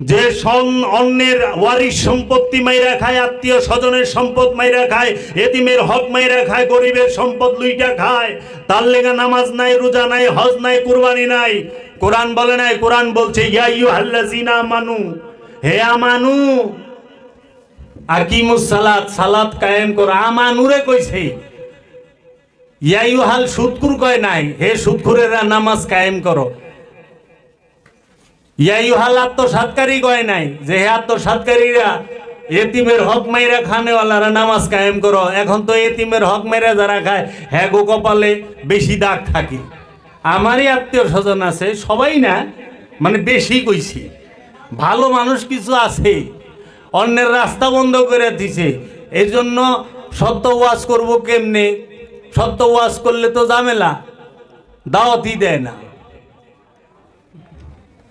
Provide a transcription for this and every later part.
যে সন অন্যের ওয়ারিশ সম্পত্তি মাইরা খায়, আত্মীয় স্বজনের সম্পদ মাইরা খায়, এতিমের হক মাইরা খায়, গরিবের সম্পদ লুইটা খায়। তার লেগা নামাজ নাই, রোজা নাই, হজ নাই, কুরবানি নাই। কোরআন বলে নাই, কোরআন বলছে, ইয়া ইউহাল্লাযিনা মানু হে আমানু, আকিমুস সালাত সালাত কায়েম করো। আমানুরে কইছে ইয়াইহাল সুদকুর কয় নাই, হে সুদকুরেরা নামাজ কায়েম করো। ইয়াইহাল আত্মসাৎকারী কয় নাই? যে হে আত্মসাৎকারীরা এতিমের হক মাইরা খানেওয়ালারা নামাজ কায়েম করো। এখন তো এতিমের হক মাইরা যারা খায় হ্যাঁ গো কপালে বেশি দাগ থাকে। আমারই আত্মীয় স্বজন আছে, সবাই না মানে বেশি কইছি। ভালো মানুষ কিছু আছে, অন্যের রাস্তা বন্ধ করে দিছে। এই জন্য সত্য ওয়াজ করব কেমনে? সত্য ওয়াজ করলে তো ঝামেলা, দাওয়াতই দেয় না।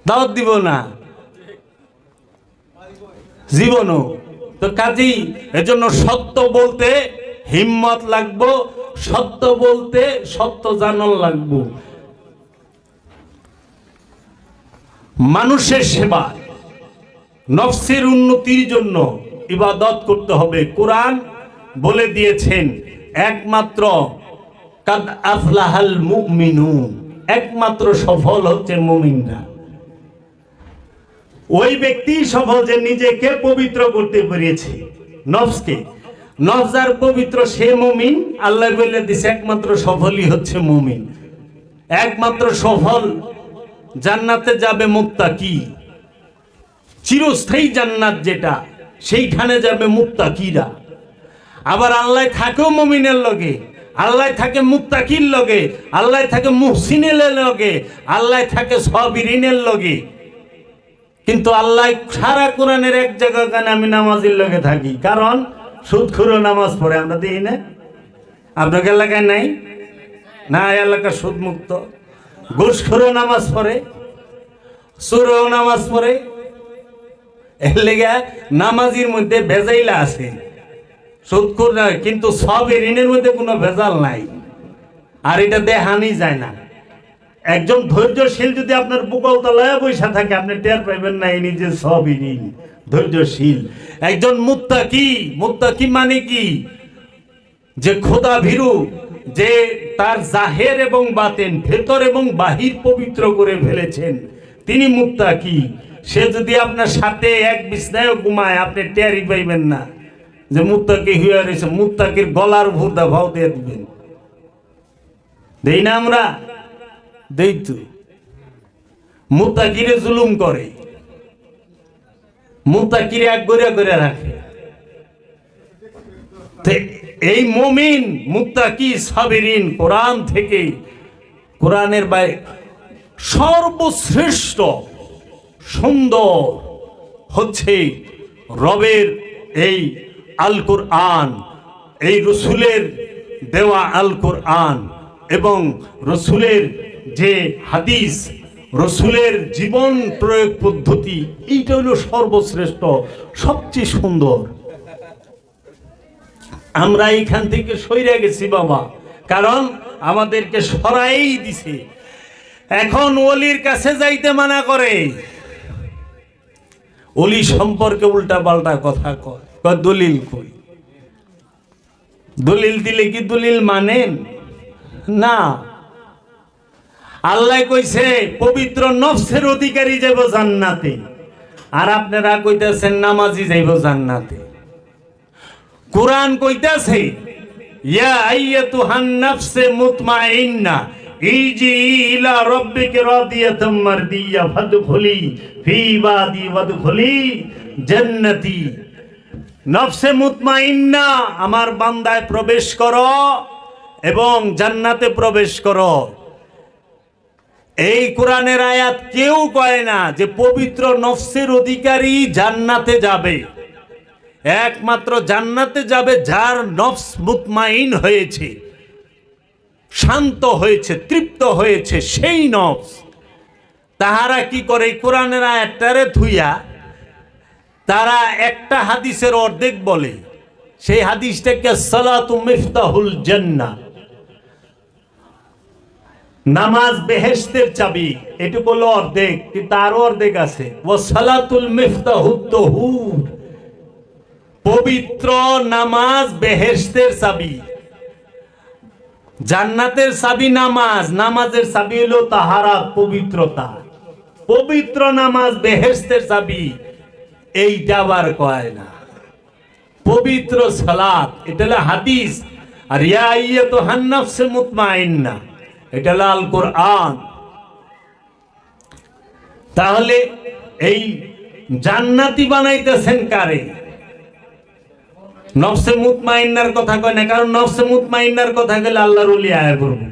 দাওয়াত দিব না। জীবনও। তো কাজেই এজন্য সত্য বলতে হিম্মত লাগবো, সত্য বলতে সত্য জানন লাগবো। মানুষের সেবা, নফসের উন্নতির জন্য ইবাদত করতে হবে। কোরআন বলে দিয়েছেন, একমাত্র কাদ আফলাহাল মুমিনুন, একমাত্র সফল হচ্ছে মুমিনরা। ওই ব্যক্তি সফল যে নিজেকে পবিত্র করতে পেরেছে। নফসকে। নফস আর পবিত্র, সে মুমিন। আল্লাহ বলে দিছে একমাত্র সফলই হচ্ছে মুমিন। একমাত্র সফল জান্নাতে যাবে মুত্তাকি চিরস্থায়ী জান্নাত যেটা, সেইখানে যাবে মুত্তাকিরা আবার আল্লাহ থাকেও মুমিনের লগে, আল্লাহ থাকে মুত্তাকির লগে, আল্লাহ থাকে মুহসিনের লগে, আল্লাহ থাকে সবিরিনের লগে। কিন্তু আল্লাহ সারা কোরআনের এক জায়গা কেন আমি নামাজের লগে থাকি? কারণ সুদখুরো নামাজ পড়ে, আমরা দিই না? আপনার এলাকায় নাই? না এলাকা সুদ মুক্ত ঘুষখুরো নামাজ পড়ে সুরও নামাজ পড়ে। এর লেগে নামাজির মধ্যে ভেজাইলা আছে। সুদখুর কিন্তু সব ঋণের মধ্যে কোনো ভেজাল নাই। আর এটা দেহানি যায় না। একজন ধৈর্যশীল যদি আপনার বুকল তলায় বৈশা থাকে, আপনি টের পাইবেন না, এই নিজে সবই ঋণ ধৈর্যশীল। একজন মুত্তাকি মুত্তাকি মানে কি? যে খোদা ভীরু, যে তার জাহের এবং বাতেন, ভেতর এবং বাহির পবিত্র করে ফেলেছেন। তিনি মুত্তাকি। সে যদি আপনার সাথে এক বিছনায় ঘুমায়, আপনি টেরই পাইবেন না। যে মুত্তাকি হয়ে রয়েছে মুত্তাকির গলার ভূতা ভাও দিয়ে দিবেন। দেই না আমরা? দেই তো। মুত্তাকিরে জুলুম করে। মুত্তাকিরে এক গড়িয়া করে রাখে। এই মমিন, মুত্তাকি সাবিরিন কোরআন থেকে কোরআনের বাইরে সর্বশ্রেষ্ঠ, সুন্দর হচ্ছে রবের এই আল কোরআন এই রসুলের দেওয়া আল কোরআন এবং রসুলের যে হাদিস রসুলের জীবন প্রয়োগ পদ্ধতি, এইটা হলো সর্বশ্রেষ্ঠ, সবচেয়ে সুন্দর। আমরা এইখান থেকে সইরে গেছি, বাবা। কারণ আমাদেরকে সরাই দিছে। এখন অলির কাছে যাইতে মানা করে। অলি সম্পর্কে উল্টা পাল্টা কথা কয় দলিল কই? দলিল দিলে কি দলিল মানেন? না। আল্লাহ কইছে, পবিত্র নফসের অধিকারী যাইব জান্নাতে। আর আপনারা কইতেছেন, নামাজি যাইব জান্নাতে। কোরআন কইতাছে, ইয়া আইয়াতুহান নাফসে মুতমাইন্না, ইজি ইলা রাব্বিকা রাদিয়াতাম মারদিয়া ফাদখুলি ফি ইবাদি ওয়াদখুলি জান্নাতি। নফসে মুতমাইন্না, আমার বান্দায় প্রবেশ করো এবং জান্নাতে প্রবেশ করো। এই কোরআনের আয়াত কেউ কয় না যে পবিত্র নফসের অধিকারী জান্নাতে যাবে। একমাত্র জান্নাতে যাবে যার নফস মুতমাইন হয়েছে, শান্ত হয়েছে, তৃপ্ত হয়েছে, সেই নফস। তাহারা কি করে কোরআনের আয়াতটারে থুইয়া তারা একটা হাদিসের অর্ধেক বলে, সেই হাদিসটাকে সালাতু মিফতাহুল জান্নাহ। নামাজ বেহেশতের চাবি, এটুকু হলো অর্ধেক, কিন্তু আরও অর্ধেক আছে। ও সালাতুল পবিত্র নামাজ বেহেশতের চাবি। জান্নাতের চাবি নামাজ, নামাজের চাবি হলো তাহারা পবিত্রতা। পবিত্র নামাজ বেহেশতের চাবি এইটা আবার কয় না। পবিত্র সালাত, এটা হাদিস। আর ইয়া ইয়ে তো হান্নাফসে মুতমাইন্না। এটা লাল কোরআন তাহলে এই জান্নাতি বানাইতেছেন কারে? নফসে মুতমাইন্নার কথা কয় না, কারণ নফসে মুতমাইন্নার কথা গেলে আল্লাহর ওলি আয়া করবে।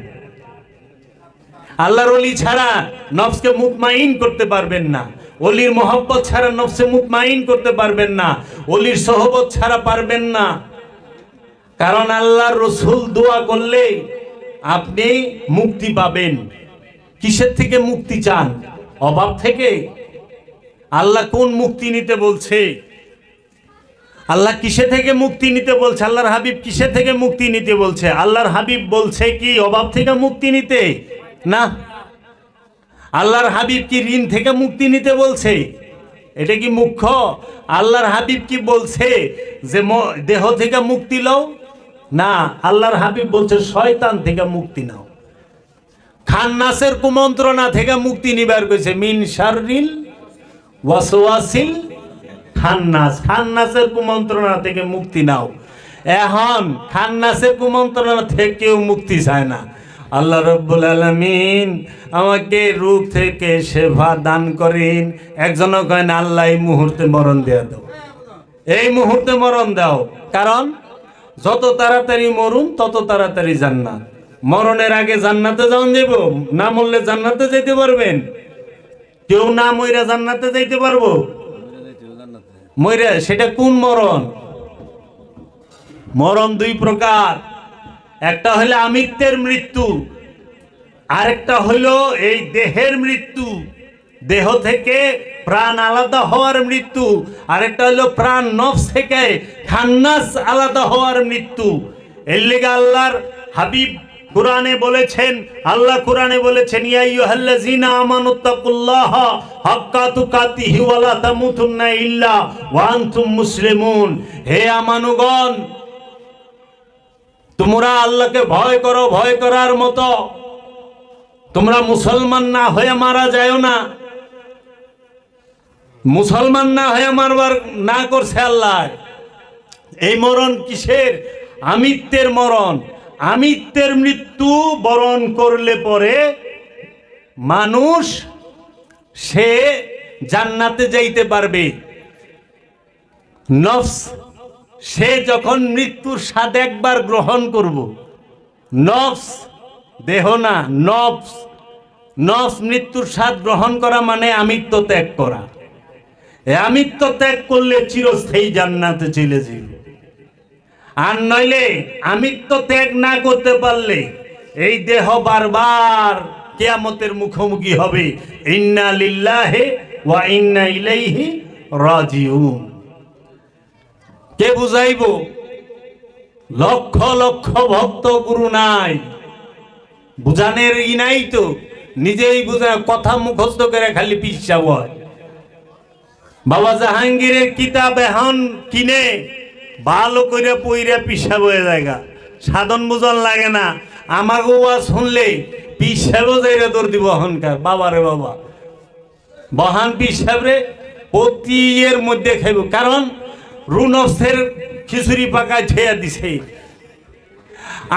আল্লাহর ওলি ছাড়া নফসকে মুতমাইন করতে পারবেন না। অলির মহব্বত ছাড়া নফসে মুতমাইন করতে পারবেন না। অলির সহবত ছাড়া পারবেন না। কারণ আল্লাহর রসুল দোয়া করলে আপনি মুক্তি পাবেন। কিসের থেকে মুক্তি চান? অভাব থেকে? আল্লাহ কোন মুক্তি নিতে বলছে? আল্লাহ কিসে থেকে মুক্তি নিতে বলছে? আল্লাহর হাবিব কিসে থেকে মুক্তি নিতে বলছে? আল্লাহর হাবিব বলছে কি, অভাব থেকে মুক্তি নিতে? না। আল্লাহর হাবিব কি ঋণ থেকে মুক্তি নিতে বলছে? এটা কি মুখ্য? আল্লাহর হাবিব কি বলছে যে দেহ থেকে মুক্তি লও? না, আল্লাহর হাবিব বলছে, শয়তান থেকে মুক্তি নাও। খান্নাসের কুমন্ত্রণা থেকে মুক্তি নিবার কইছে, মিন শাররিল ওয়াসওয়াসিল খান্নাস খান্নাসের কুমন্ত্রণা থেকে মুক্তি নাও। এখন খান্নাসের কুমন্ত্রণা থেকেও মুক্তি চায় না। আল্লাহ রব্বুল আলমিন আমাকে রূপ থেকে সেবা দান করেন। একজনও কয় না, আল্লাহ এই মুহূর্তে মরণ দেয়া দাও। এই মুহূর্তে মরণ দাও। কারণ যত তাড়াতাড়ি মরুন, তত তাড়াতাড়ি জান্নাত। মরণের আগে জান্নাতে যাওয়ান যাব না মরলে জান্নাতে যেতে পারবেন। কেউ না মইরা জান্নাতে যাইতে পারব? মইরা, সেটা কোন মরণ? মরণ দুই প্রকার। একটা হলো আমিত্বের মৃত্যু, আরেকটা হইল এই দেহের মৃত্যু। দেহ থেকে প্রাণ আলাদা হওয়ার মৃত্যু। আরেকটা হলো প্রাণ নফস থেকে খান্নাস আলাদা হওয়ার মৃত্যু। এর লেগে আল্লাহর হাবিব কোরআনে বলেছেন, আল্লাহ কোরআনে বলেছেন তোমরা আল্লাহকে ভয় করো, ভয় করার মতো। তোমরা মুসলমান না হয়ে মারা যায় না। মুসলমান না হয়ে মারবার না করছে আল্লাহ। এই মরণ কিসের? আমিত্বের মরণ। আমিত্বের মৃত্যু বরণ করলে পরে মানুষ, সে জান্নাতে যাইতে পারবে। নফস, সে যখন মৃত্যুর স্বাদ একবার গ্রহণ করব। নফস, দেহ না, নফস। নফস মৃত্যুর স্বাদ গ্রহণ করা মানে আমিত্ব ত্যাগ করা। আমিত্ব ত্যাগ করলে চিরস্থায়ী জান্নাতে চলে যাবে আর নইলে আমিত্ব ত্যাগ না করতে পারলে এই দেহ বারবার কেয়ামতের মুখোমুখি হবে। ইন্না লিল্লাহে ওয়া ইন্না ইলাইহি রাজিউন। কে বুঝাইব? লক্ষ লক্ষ ভক্ত গুরু নাই। বুঝানের ই নাই তো। নিজেই বুঝা কথা মুখস্থ করে খালি পিসা হয় বাবা জাহাঙ্গীরের কিতাব এখন কিনে, ভালো করে পইরা পিসাব হয়ে জায়গা সাধন বুঝন লাগে না। আমাকে ওয়া শুনলে পিসাবও যাইরা তোর দিব অহংকার বাবা রে বাবা। বহান পিসাবরে প্রতি মধ্যে খাইব। কারণ রুনফসের খিচুড়ি পাকায় ছেয়া দিছে।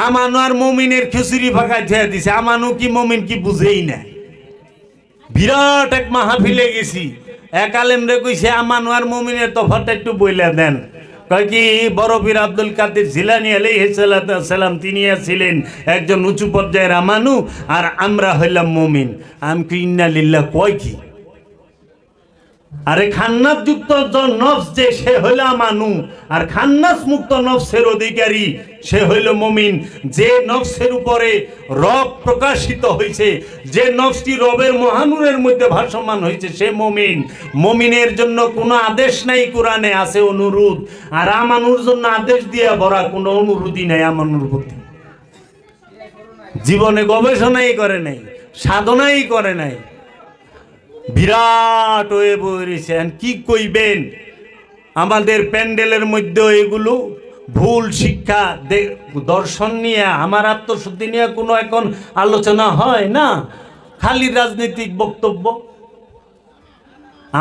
আমানো আর মমিনের খিচুড়ি পাকায় ছেয়া দিছে। আমানো কি মমিন কি বুঝেই না। বিরাট এক মাহফিলে গেছি। এক আলেমরে কইছে আমানোয়ার মমিনের তফাতটা একটু বইলে দেন। কয় কি, বড় পীর আব্দুল কাদের জিলানি সালাম তিনি ছিলেন একজন উঁচু পর্যায়ের আমানু, আর আমরা হইলাম মমিন। আমি কি ইন্না লিল্লাহ, কয় কি? আরে খান্নাস যুক্ত নফস যে, সে হইল মানু আর খান্নাস মুক্ত নফসের অধিকারী, সে হইল মমিন। যে নফসের উপরে রব প্রকাশিত হয়েছে যে নফসটি রবের মহানুরের মধ্যে ভাসমান হয়েছে সে মমিন। মমিনের জন্য কোনো আদেশ নাই কোরআনে, আছে অনুরোধ। আর আমানুর জন্য আদেশ দিয়ে ভরা কোনো অনুরোধই নাই আমানুর প্রতি। জীবনে গবেষণাই করে নাই, সাধনাই করে নাই। বিরাট হয়ে বইছেন কি কইবেন? আমাদের প্যান্ডেলের মধ্যে এগুলো ভুল শিক্ষা দর্শন নিয়ে আমার আত্মশুদ্ধি নিয়ে কোনো এখন আলোচনা হয় না? খালি রাজনৈতিক বক্তব্য।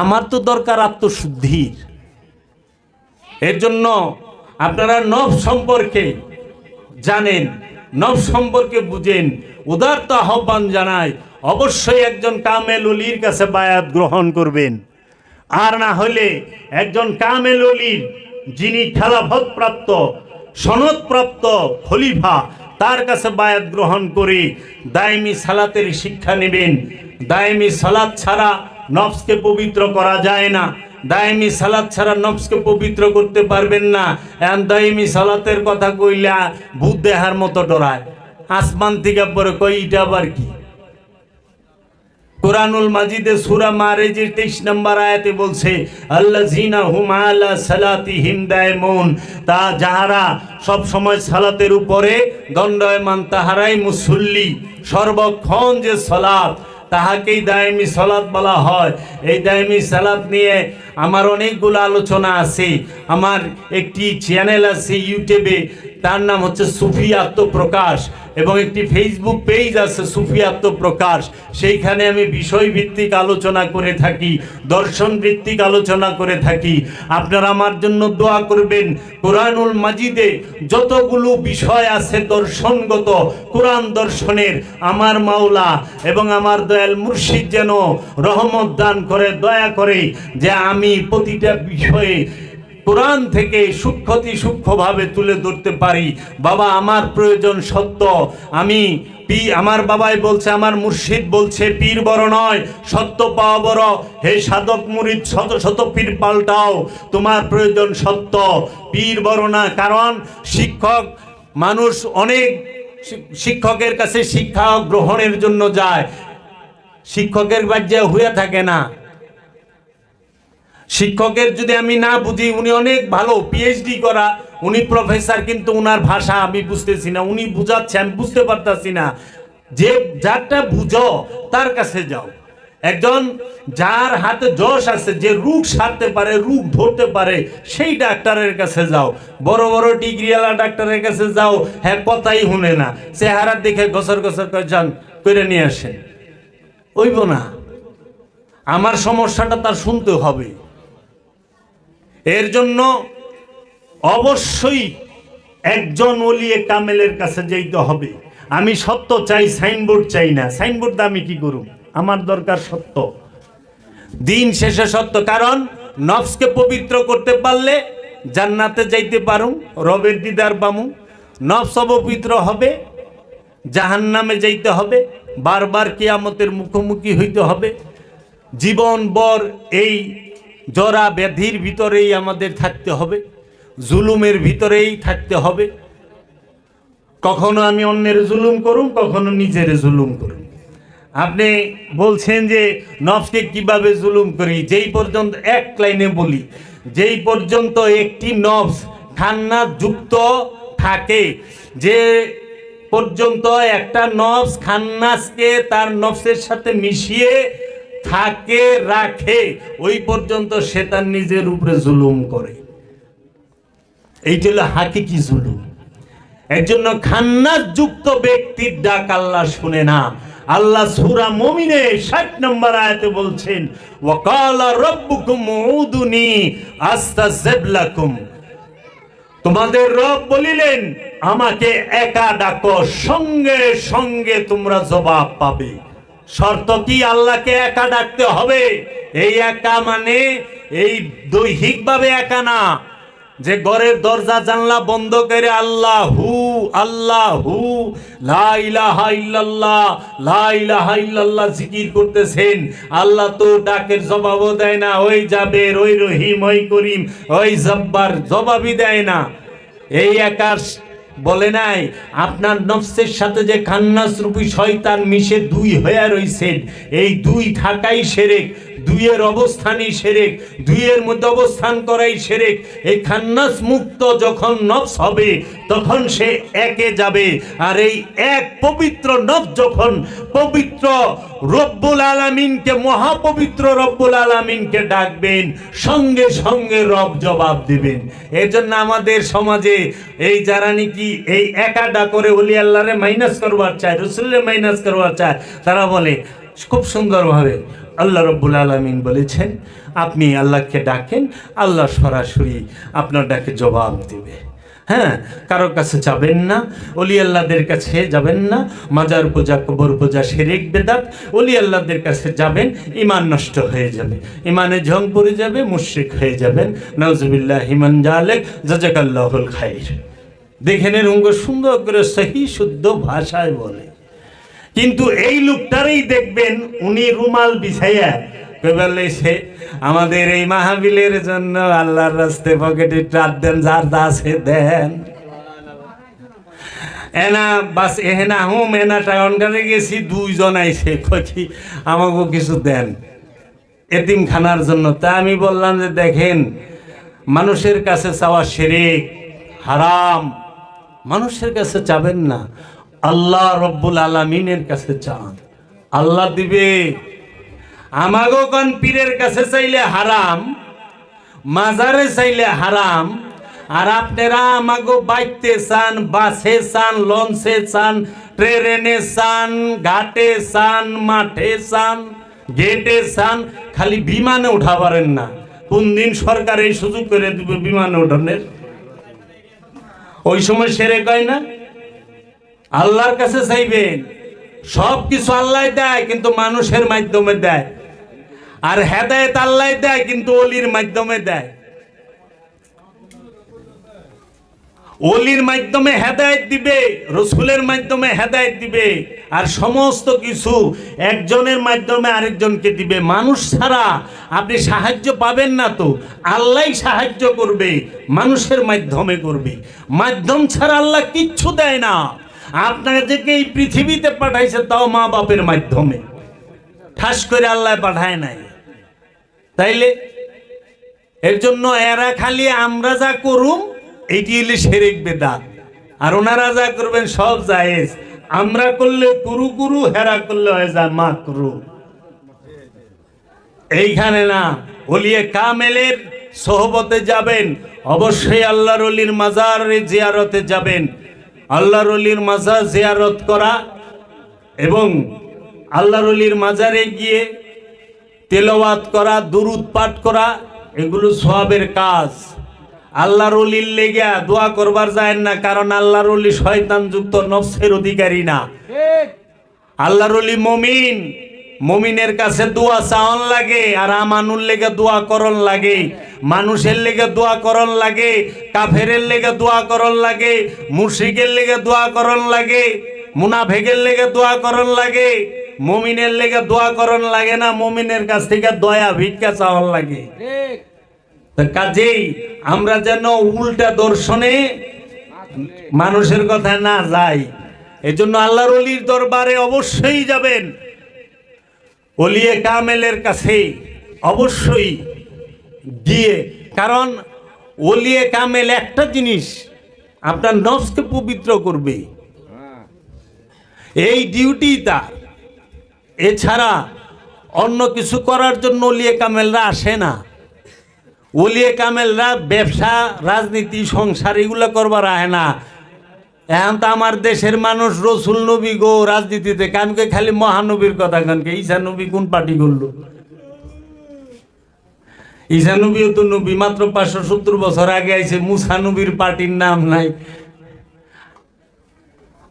আমার তো দরকার আত্মশুদ্ধির। এর জন্য আপনারা নব সম্পর্কে জানেন, নব সম্পর্কে বুঝেন। উদারতা আহ্বান জানায় অবশ্যই একজন কামেল অলির কাছে বায়াত গ্রহণ করবেন। আর না হলে একজন কামেল অলির, যিনি খেলাফত প্রাপ্ত সনদপ্রাপ্ত খলিফা, তার কাছে বায়াত গ্রহণ করে দায়মি সালাতের শিক্ষা নেবেন। দায়মি সালাত ছাড়া নফসকে পবিত্র করা যায় না। দায়মি সালাত ছাড়া নফসকে পবিত্র করতে পারবেন না। এখন দায়মি সালাতের কথা কইলা ভূত দেহার মতো ডরায়। আসমান থেকে পরে কই এটা আবার কি? কোরআনুল মাজিদে সুরা মারেজের তেইশ নম্বর আয়াতে বলছে আল্লাহ জিনা হুম আলা সালাতি হিমদায়মন তা যাহারা সব সময় সালাতের উপরে দণ্ডয়মান, তাহারাই মুসল্লি, সর্বক্ষণ যে সালাত, তাহাকেই দায়মি সালাত বলা হয়। এই দায়মি সালাত নিয়ে আমার অনেকগুলো আলোচনা আছে। আমার একটি চ্যানেল আছে ইউটিউবে, তার নাম হচ্ছে সুফি আত্মপ্রকাশ। এবং একটি ফেসবুক পেজ আছে সুফি আত্মপ্রকাশ সেইখানে আমি বিষয়ভিত্তিক আলোচনা করে থাকি দর্শন ভিত্তিক আলোচনা করে থাকি। আপনারা আমার জন্য দোয়া করবেন, কোরআনুল মাজিদে যতগুলো বিষয় আছে দর্শনগত, কোরআন দর্শনের, আমার মাওলা এবং আমার দয়াল মুর্শিদ যেন রহমত দান করে, দয়া করে যে আমি প্রতিটা বিষয়ে কোরআন থেকে সূক্ষ্মতি সূক্ষ্মভাবে তুলে ধরতে পারি। বাবা, আমার প্রয়োজন সত্য। আমি পি, আমার বাবাই বলছে, আমার মুর্শিদ বলছে, পীর বড় নয়, সত্য পাওয়া বড়। হে সাধক মুরিদ, শত শত পীর পাল্টাও, তোমার প্রয়োজন সত্য। পীর বড় না, কারণ শিক্ষক মানুষ অনেক শিক্ষকের কাছে শিক্ষা গ্রহণের জন্য যায়। শিক্ষকের বাজ্যে হয়ে থাকে না। শিক্ষকের যদি আমি না বুঝি, উনি অনেক ভালো পিএইচডি করা, উনি প্রফেসর কিন্তু উনার ভাষা আমি বুঝতেছি না, উনি বুঝাচ্ছে, আমি বুঝতে পারতাছি না। যে যারটা বুঝো, তার কাছে যাও। একজন যার হাতে যশ আছে, যে রোগ সারতে পারে, রোগ ধরতে পারে, সেই ডাক্তারের কাছে যাও। বড় বড় ডিগ্রিওয়ালা ডাক্তারের কাছে যাও হ্যাঁ কথাই শুনে না। চেহারা দেখে গছর করে যান, করে নিয়ে আসেন। ওইব না। আমার সমস্যাটা তার শুনতে হবে। এর জন্য অবশ্যই একজন ওলিয়ে কামেলের কাছে যাইতে হবে। আমি সত্য চাই, সাইনবোর্ড চাই না। সাইনবোর্ড আমি কি করুম? আমার দরকার সত্য। দিন শেষে সত্য, কারণ নফসকে পবিত্র করতে পারলে জান্নাতে যাইতে পারুম, রবের দিদার পামু। নফস অপবিত্র হবে, জাহান্নামে যাইতে হবে, বারবার কিয়ামতের মুখোমুখি হইতে হবে। জীবন বর এই জরা ব্যাধির ভিতরেই আমাদের থাকতে হবে, জুলুমের ভিতরেই থাকতে হবে। কখনো আমি অন্যের জুলুম করুম, কখনো নিজের জুলুম করুম। আপনি বলছেন যে নফসকে কীভাবে জুলুম করি? যেই পর্যন্ত এক লাইনে বলি, যেই পর্যন্ত একটি নফস খান্না যুক্ত থাকে, যে পর্যন্ত একটা নফস খান্নাসকে তার নফসের সাথে মিশিয়ে থাকে, রাখে, ওই পর্যন্ত সে তার নিজের উপরে জুলুম করে। এইটা হলো হাকিকি জুলুম। এর জন্য খান্নাস যুক্ত ব্যক্তির ডাক আল্লাহ শুনে না। আল্লাহ সূরা মুমিনে 60 নম্বর আয়াতে বলছেন, ওয়াকালা রাব্বুকুম উদুনি আস্তাজিব লাকুম। তোমাদের রব বলিলেন, আমাকে একা ডাকো, সঙ্গে সঙ্গে তোমরা জবাব পাবে। শর্ত কি আল্লাহকে একা ডাকতে হবে? এই একা মানে এই দৈহিকভাবে একা না। যে ঘরের দরজা, জানলা বন্ধ করে আল্লাহ হু আল্লাহ হু লা ইলাহা ইল্লাল্লাহ, লা ইলাহা ইল্লাল্লাহ জিকির করতেছেন। আল্লাহ তো ডাকের জবাবও দেয় না। ওই জাবের, ওই রহিম, ওই করিম, ওই জব্বার জবাবই দেয় না। এই একার বলে নাই, আপনার নফসের সাথে যে খান্নাস রূপী শয়তান মিশে দুই হয়ে রইছেন, এই দুই থাকাই সেরেক। দুইয়ের অবস্থানই সেরেক, দুইয়ের মধ্যে অবস্থান করাই সেরেক। এই খান্নাস মুক্ত যখন নফস হবে, তখন সে একে যাবে। আর এই এক পবিত্র নফ যখন পবিত্র রব্বুল আলামিনকে, মহাপবিত্র রব্বুল আলামিনকে ডাকবেন, সঙ্গে সঙ্গে রব জবাব দিবেন। এই জন্য আমাদের সমাজে এই যারা নাকি এই একাডা করে অলি আল্লাহরে মাইনাস করবার চায়, রসুলের মাইনাস করবার চায়, তারা বলে, খুব সুন্দরভাবে আল্লাহ রব্বুল আলমিন বলেছেন, আপনি আল্লাহকে ডাকেন, আল্লাহ সরাসরি আপনার ডাকে জবাব দেবে। হ্যাঁ কারোর কাছে যাবেন না, অলি আল্লাহদের কাছে যাবেন না, মাজার পূজা, কবর পূজা, শেরেক, বেদাত, অলি আল্লাহদের কাছে যাবেন ইমান নষ্ট হয়ে যাবে। ইমানে ঝং পড়ে যাবে, মুশ্রিক হয়ে যাবেন। নজবিল্লাহ হিমান জালেক, জাজাকাল্লাহুল খাইর। দেখেন এর অঙ্গ সুন্দর করে সহি, শুদ্ধ ভাষায় বলে। কিন্তু এই লোকটারই দেখবেন উনি রুমাল বিছাইয়া সে আমাদের এই মাহাবিলের জন্য আল্লাহর রাস্তে পকেটে ট্রাক দেন, যার দা আছে দেন। এনা, বাস এহেনা হুম, এনা টাউনটারে গেছি, দুইজন আইছে, কই আমাকে কিছু দেন। এতিম খানার জন্য। তা আমি বললাম যে, দেখেন, মানুষের কাছে চাওয়া শিরিক হারাম। মানুষের কাছে চাবেন না। আল্লাহ রব্বুল আলমিনের কাছে চান। আল্লাহ দিবে। আমাগো কন পীরের কাছে চাইলে হারাম, মাজারে চাইলে হারাম, আর আপনারা আমাগো বাইতে চান, বাসে চান, লঞ্চে চান, ট্রেনে চান, ঘাটে চান, মাঠে চান, গেটে চান, খালি বিমানে উঠা পারেন না। কোন দিন সরকার এই সুযোগ করে দিবে বিমানে উঠানের? ওই সময় সেরে কয় না? আল্লাহর কাছে চাইবেন। সব কিছু আল্লাহ দেয়, কিন্তু মানুষের মাধ্যমে দেয়। আর হেদায়ত আল্লাহ দেয়, কিন্তু অলির মাধ্যমে দেয়। অলির মাধ্যমে হেদায়ত দিবে, রসুলের মাধ্যমে হেদায়ত দিবে, আর সমস্ত কিছু একজনের মাধ্যমে আরেকজনকে দিবে। মানুষ ছাড়া আপনি সাহায্য পাবেন না তো, আল্লাহ সাহায্য করবে, মানুষের মাধ্যমে করবে। মাধ্যম ছাড়া আল্লাহ কিচ্ছু দেয় না। আপনাদেরকে এই পৃথিবীতে পাঠাইছে তাও মা বাপের মাধ্যমে। ঠাস করে আল্লাহ পাঠায় নাই। তাইলে এর জন্য এরা খালি আমরা যা করুম এইটি হলে সেরেক বেদাত। আর ওনারা যা করবেন সব জায়েজ। আমরা করলে গুরু গুরু, হেরা করলে হয়ে যায় মা করু। এইখানে না, ওলিয়ে কামেলের সোহবতে যাবেন, অবশ্যই আল্লাহর অলির মাজার জিয়ারতে যাবেন। আল্লাহর রলির মাজার জিয়ারত করা এবং আল্লাহ রলির মাজারে গিয়ে তেলাওয়াত করা দুরুদ পাঠ করা এগুলো সবের কাজ। আল্লাহ রলির লেগা দোয়া করবার যায় না কারণ আল্লাহ রলি শয়তান যুক্ত নফসের অধিকারী না। আল্লাহ রলি মমিন। মমিনের কাছে দোয়া চাওয়ান লাগে, আর আমানুর লেগে দোয়া করন লাগে, মানুষের লেগে দোয়া করন লাগে, কাফেরের লেগে দোয়া করন লাগে মুর্শিকের লেগে দোয়া করন লাগে, মুনাফেকের লেগে দোয়া করন লাগে, মমিনের লেগে দোয়া করন লাগে না, মমিনের কাছ থেকে দয়া ভিক্ষা চাওয়ান লাগে। কাজেই আমরা যেন উল্টা দর্শনে মানুষের কথা না যাই, এজন্য আল্লাহর অলির দরবারে অবশ্যই যাবেন। অলিয়ে কামেলের কাছে অবশ্যই গিয়ে, কারণ অলিয়ে কামেল একটা জিনিস আপনার নফসকে পবিত্র করবে। এই ডিউটি তার। এছাড়া অন্য কিছু করার জন্য অলিয়ে কামেলরা আসে না। ওলিয়ে কামেলরা ব্যবসা, রাজনীতি, সংসার এগুলো করবার আহে না। এখন তো আমার দেশের মানুষ রসুল নবী গো, রাজনীতিতে। কানকে খালি মহানবীর কথা কানকে ঈশা নবী কোন পার্টি করল? ঈশা নবীও তো নবী, মাত্র পাঁচশো সত্তর বছর আগে আইছে, মুসা নবীর পার্টির নাম নাই।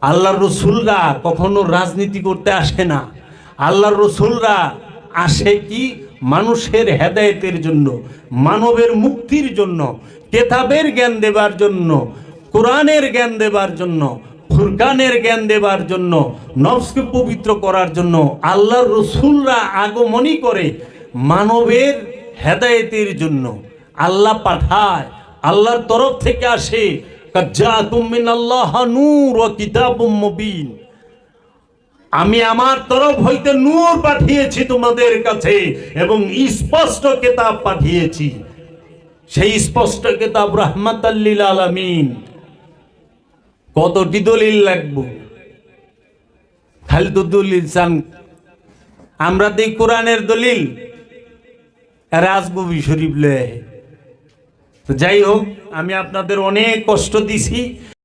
আল্লাহর রসুলরা কখনো রাজনীতি করতে আসে না। আল্লাহর রসুলরা আসে কি? মানুষের হেদায়েতের জন্য, মানবের মুক্তির জন্য, কেতাবের জ্ঞান দেবার জন্য কোরআনের জ্ঞান দেবার জন্য, ফুরকানের জ্ঞান দেবার জন্য, নফসকে পবিত্র করার জন্য আল্লাহর রসুলরা আগমনী করে মানবের হেদায়েতের জন্য। আল্লাহ পাঠায়, আল্লাহর তরফ থেকে আসে আমি আমার তরফ হইতে নূর পাঠিয়েছি তোমাদের কাছে এবং স্পষ্ট কেতাব পাঠিয়েছি। সেই স্পষ্ট কেতাব রহমত আলমিন। কতটি দলিল লাগবো? খালি তো দলিল চান। আমরা তো কোরআনের দলিল রাজগবি শরীফ লে। যাই হোক, আমি আপনাদের অনেক কষ্ট দিছি।